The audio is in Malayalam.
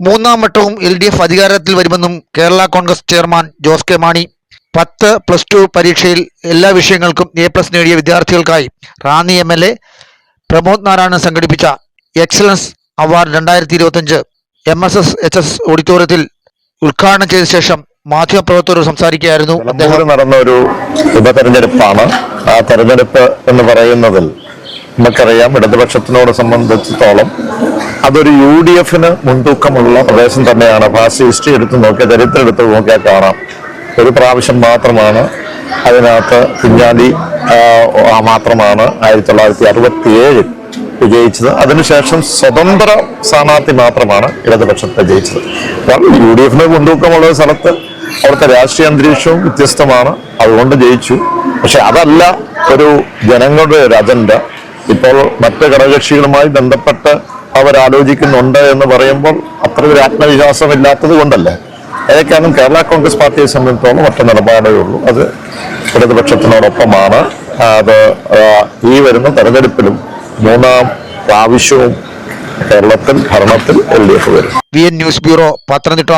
മൂന്നാം വട്ടവും എൽ ഡി എഫ് അധികാരത്തിൽ വരുമെന്നും Kerala Congress chairman Jose K Mani. പത്ത് പ്ലസ് ടു പരീക്ഷയിൽ എല്ലാ വിഷയങ്ങൾക്കും എ പ്ലസ് നേടിയ വിദ്യാർത്ഥികൾക്കായി Ranni M L A Pramod Narayanan സംഘടിപ്പിച്ച എക്സലൻസ് അവാർഡ് രണ്ടായിരത്തി ഇരുപത്തഞ്ച് M S S H S ഓഡിറ്റോറിയത്തിൽ ഉദ്ഘാടനം ചെയ്ത ശേഷം മാധ്യമപ്രവർത്തകരോട് സംസാരിക്കുകയായിരുന്നു അദ്ദേഹം. നടന്ന ഒരു ഉപതെരഞ്ഞെടുപ്പാണ്. ആ തെരഞ്ഞെടുപ്പ് എന്ന് പറയുന്നതിൽ നമുക്കറിയാം ഇടതുപക്ഷത്തിനോട് സംബന്ധിച്ചിടത്തോളം അതൊരു യു ഡി എഫിന് മുൻതൂക്കമുള്ള പ്രദേശം തന്നെയാണ്. പാസ്റ്റ് ഹിസ്റ്ററി എടുത്ത് നോക്കിയാൽ ചരിത്രം എടുത്ത് നോക്കിയാൽ കാണാം. ഒരു പ്രാവശ്യം മാത്രമാണ് അതിനകത്ത് കുഞ്ഞാലി മാത്രമാണ് ആയിരത്തി തൊള്ളായിരത്തി അറുപത്തി ഏഴിൽ വിജയിച്ചത്. അതിനുശേഷം സ്വതന്ത്ര സ്ഥാനാർത്ഥി മാത്രമാണ് ഇടതുപക്ഷത്തെ ജയിച്ചത്. യു ഡി എഫിന് മുൻതൂക്കമുള്ള സ്ഥലത്ത് അവിടുത്തെ രാഷ്ട്രീയ അന്തരീക്ഷവും വ്യത്യസ്തമാണ്. അതുകൊണ്ട് ജയിച്ചു. പക്ഷെ അതല്ല ഒരു ജനങ്ങളുടെ ഒരു അജണ്ട. ഇപ്പോൾ മറ്റ് ഘടകകക്ഷികളുമായി ബന്ധപ്പെട്ട് അവരാലോചിക്കുന്നുണ്ട് എന്ന് പറയുമ്പോൾ അത്ര ഒരു ആത്മവിശ്വാസം ഇല്ലാത്തത് കൊണ്ടല്ലേ? അതൊക്കെയാണ് കേരള കോൺഗ്രസ് പാർട്ടിയെ സംബന്ധിച്ചിടത്തോളം ഒറ്റ നിലപാടേ ഉള്ളൂ. അത് ഇടതുപക്ഷത്തിനോടൊപ്പമാണ്. അത് ഈ വരുന്ന തെരഞ്ഞെടുപ്പിലും മൂന്നാം പ്രാവശ്യവും കേരളത്തിൽ ഭരണത്തിൽ എൽ ഡി എഫ് വരും. V N news bureau Pathanamthitta.